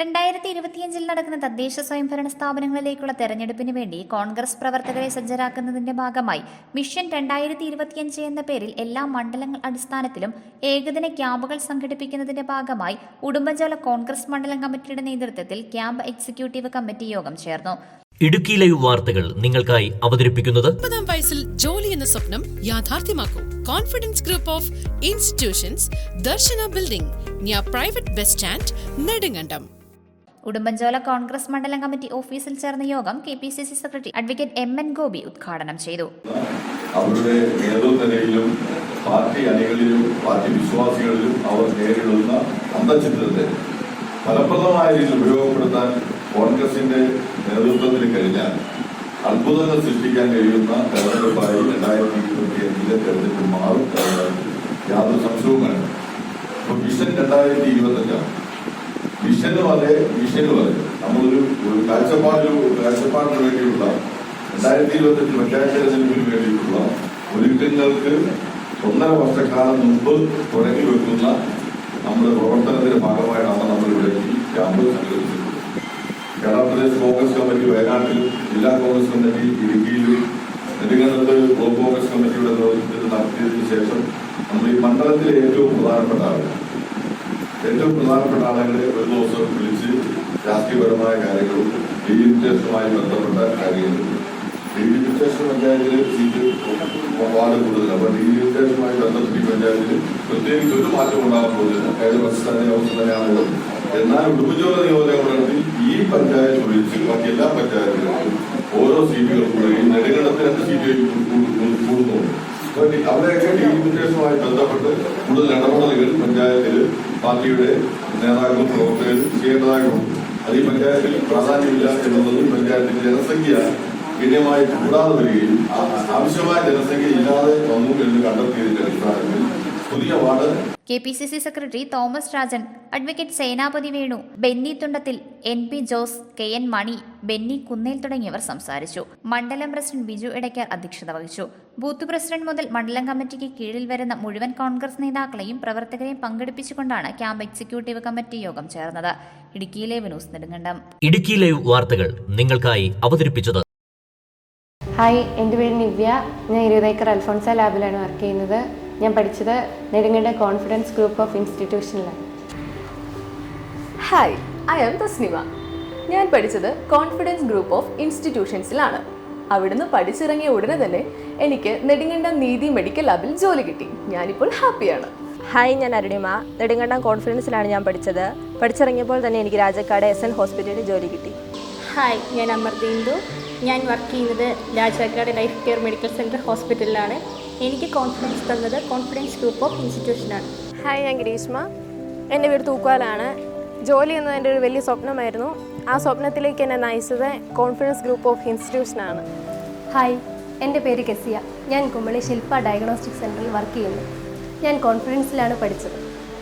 രണ്ടായിരത്തി ഇരുപത്തിയഞ്ചിൽ നടക്കുന്ന തദ്ദേശ സ്വയംഭരണ സ്ഥാപനങ്ങളിലേക്കുള്ള തെരഞ്ഞെടുപ്പിന് വേണ്ടി കോൺഗ്രസ് പ്രവർത്തകരെ സജ്ജരാക്കുന്നതിന്റെ ഭാഗമായി മിഷൻ രണ്ടായിരത്തി ഇരുപത്തിയഞ്ച് എന്ന പേരിൽ എല്ലാ മണ്ഡലങ്ങൾ അടിസ്ഥാനത്തിലും ഏകദിന ക്യാമ്പുകൾ സംഘടിപ്പിക്കുന്നതിന്റെ ഭാഗമായി ഉടുമ്പൻചോല കോൺഗ്രസ് മണ്ഡലം കമ്മിറ്റിയുടെ നേതൃത്വത്തിൽ ക്യാമ്പ് എക്സിക്യൂട്ടീവ് കമ്മിറ്റി യോഗം ചേർന്നു. ഇടുക്കി ലൈവ് വാർത്തകൾ നിങ്ങൾക്കായി അവതരിപ്പിക്കുന്നത് മുപ്പതാം വയസ്സിൽ ജോലി എന്ന സ്വപ്നം യാഥാർത്ഥ്യമാക്കൂ. Confidence group of institutions Darshana building near private bus stand Nedumkandam Udumbanchola Congress മണ്ഡലം കമ്മിറ്റി ഓഫീസിൽ ചേർന്ന യോഗം K P C C secretary advocate M N Gopi ഉദ്ഘാടനം ചെയ്തു. അവരുടെ നേതൃത്വത്തിലും പാർട്ടി അണികളിലും പാർട്ടി വിശ്വാസികളിലും അവർ നേരിടുന്ന അന്തചിത്രത്തെ ഫലപ്രദമായ രീതിയിൽ ഉപയോഗപ്പെടുത്താൻ കോൺഗ്രസിന്റെ നേതൃത്വത്തിൽ കഴിഞ്ഞാൽ അത്ഭുതങ്ങൾ സൃഷ്ടിക്കാൻ കഴിയുന്ന തെരഞ്ഞെടുപ്പായി രണ്ടായിരത്തി ഇരുപത്തി അഞ്ചിലെ തെരഞ്ഞെടുപ്പ് മാറും യാതൊരു സംശയവും വേണം വിഷൻ രണ്ടായിരത്തി ഇരുപത്തഞ്ചാണ്. വിഷനും അതെ വിഷനും അതെ നമ്മളൊരു ഒരു കാഴ്ചപ്പാടിന് കാഴ്ചപ്പാടിന് വേണ്ടിയുള്ള രണ്ടായിരത്തി ഇരുപത്തെട്ട് പഞ്ചായത്ത് തെരഞ്ഞെടുപ്പിന് വേണ്ടിയിട്ടുള്ള ഒരുക്കങ്ങൾക്ക് ഒന്നര വർഷക്കാലം മുമ്പ് തുടങ്ങി വെക്കുന്ന നമ്മുടെ പ്രവർത്തനത്തിന്റെ ഭാഗമായിട്ടാണ് നമ്മൾ ഇവിടെ ഈ ക്യാമ്പ് സംഘടിപ്പിച്ചത് കേരള പ്രദേശ് കോൺഗ്രസ് കമ്മിറ്റി വയനാട്ടിലും ജില്ലാ കോൺഗ്രസ് കമ്മിറ്റി ഇടുക്കിയിലും നെടുങ്കണ്ടത്ത് ബ്ലോക്ക് കോൺഗ്രസ് കമ്മിറ്റിയുടെ നേതൃത്വത്തിൽ നടത്തിയതിനു ശേഷം നമ്മൾ ഈ മണ്ഡലത്തിലെ ഏറ്റവും പ്രധാനപ്പെട്ട ആളുകൾ ഏറ്റവും പ്രധാനപ്പെട്ട ആളുകളെ ഒരു ദിവസം വിളിച്ച് രാഷ്ട്രീയപരമായ കാര്യങ്ങളും ഡീലിമിറ്റേഷനുമായി ബന്ധപ്പെട്ട കാര്യങ്ങളും ഡീലിമിറ്റേഷൻ പഞ്ചായത്തിൽ സീറ്റ് വാർഡ് കൂടുതൽ അപ്പൊ ഡീലിമിറ്റേഷനുമായി ബന്ധപ്പെട്ട് പഞ്ചായത്തിൽ പ്രത്യേകിച്ച് ഒരു മാറ്റം ഉണ്ടാകാൻ പോകുന്നില്ല കഴിഞ്ഞ തന്നെ അവസ്ഥ തന്നെയാണുള്ളത് എന്നാൽ ഉടുമ്പുചോല നിയോജകമണ്ഡലത്തിൽ ഈ പഞ്ചായത്ത് ഒഴിച്ച് ബാക്കി എല്ലാ പഞ്ചായത്തുകളിലും ഓരോ സീറ്റുകൾ കൂടുകയും നെടുങ്കണ്ടത്തിൽ രണ്ട് സീറ്റുകൾ കൂടുന്നുണ്ട് അവിടെയൊക്കെ ഡീലിമിറ്റേഷനുമായി ബന്ധപ്പെട്ട് കൂടുതൽ ഇടപെടലുകൾ പഞ്ചായത്തിൽ പാർട്ടിയുടെ നേതാക്കളും പ്രവർത്തകരും ചെയ്യേണ്ടതായിട്ടുണ്ട്. അത് ഈ പഞ്ചായത്തിൽ പ്രാധാന്യമില്ല എന്നുള്ളതും പഞ്ചായത്തിൽ ജനസംഖ്യ ഗണ്യമായി കൂടാതെ വരികയും ആവശ്യമായ ജനസംഖ്യ ഇല്ലാതെ വന്നു എന്ന് കണ്ടെത്തിയതിന്റെ അടിസ്ഥാനത്തിൽ പുതിയ ward K P C C secretary Thomas Rajan advocate Senapathi Venu Benny Thundathil N P Jose K N Mani Benny Kunnel തുടങ്ങിയവർ സംസാരിച്ചു. മണ്ഡലം പ്രസിഡന്റ് ബിജു ഇടയ്ക്കർ അധ്യക്ഷത വഹിച്ചു. ബൂത്ത് പ്രസിഡന്റ് മുതൽ മണ്ഡലം കമ്മിറ്റിക്ക് കീഴിൽ വരുന്ന മുഴുവൻ കോൺഗ്രസ് നേതാക്കളെയും പ്രവർത്തകരെയും പങ്കെടുപ്പിച്ചുകൊണ്ടാണ് ക്യാമ്പ് എക്സിക്യൂട്ടീവ് കമ്മിറ്റി യോഗം ചേർന്നത്. ഇടുക്കിയിലെ ന്യൂസ് നെടുങ്കണ്ടം. ഇടുക്കി ലൈവ് വാർത്തകൾ നിങ്ങൾക്കായി അവതരിപ്പിച്ചത്. ഹായ് എന്റെ പേര് നിവ്യ. ഞാൻ ഇരുപതേക്കർ അൽഫോൺസ ലാബിലാണ് വർക്ക് ചെയ്യുന്നത്. ഞാൻ പഠിച്ചത് നെടുങ്ങയുടെ കോൺഫിഡൻസ് ഗ്രൂപ്പ് ഓഫ് ഇൻസ്റ്റിറ്റ്യൂഷനിലാണ്. ഹായ് ഐ ആം തസ്നിമ ഞാൻ പഠിച്ചത് കോൺഫിഡൻസ് ഗ്രൂപ്പ് ഓഫ് ഇൻസ്റ്റിറ്റ്യൂഷൻസിലാണ്. അവിടുന്ന് പഠിച്ചിറങ്ങിയ ഉടനെ തന്നെ എനിക്ക് നെടുങ്കണ്ടം നീതി മെഡിക്കൽ ലാബിൽ ജോലി കിട്ടി. ഞാനിപ്പോൾ ഹാപ്പിയാണ്. ഹായ് ഞാൻ അരുണിമ. നെടുങ്കണ്ടം കോൺഫിഡൻസിലാണ് ഞാൻ പഠിച്ചത്. പഠിച്ചിറങ്ങിയപ്പോൾ തന്നെ എനിക്ക് രാജക്കാട് എസ് എൻ ഹോസ്പിറ്റലിൽ ജോലി കിട്ടി. ഹായ് ഞാൻ അമർദീന്ദു. ഞാൻ വർക്ക് ചെയ്യുന്നത് Rajakkad life care medical centre ഹോസ്പിറ്റലിലാണ് എനിക്ക് കോൺഫിഡൻസ് തന്നത് കോൺഫിഡൻസ് ഗ്രൂപ്പ് ഓഫ് ഇൻസ്റ്റിറ്റ്യൂഷനാണ് ഹായ് ഞാൻ ഗ്രീഷ്മ. എന്റെ വീട് തൂക്കുവാലാണ്. ജോലി എന്നത് എന്റെ ഒരു വലിയ സ്വപ്നമായിരുന്നു. ആ സ്വപ്നത്തിലേക്ക് എന്നെ നയിച്ചത് കോൺഫിഡൻസ് ഗ്രൂപ്പ് ഓഫ് ഇൻസ്റ്റിറ്റ്യൂഷനാണ് ഹായ് എന്റെ പേര് കെസിയ. ഞാൻ കുമ്പളി ശില്പ ഡയഗ്നോസ്റ്റിക് സെന്ററിൽ വർക്ക് ചെയ്യുന്നു. ഞാൻ കോൺഫിഡൻസിലാണ് പഠിച്ചത്.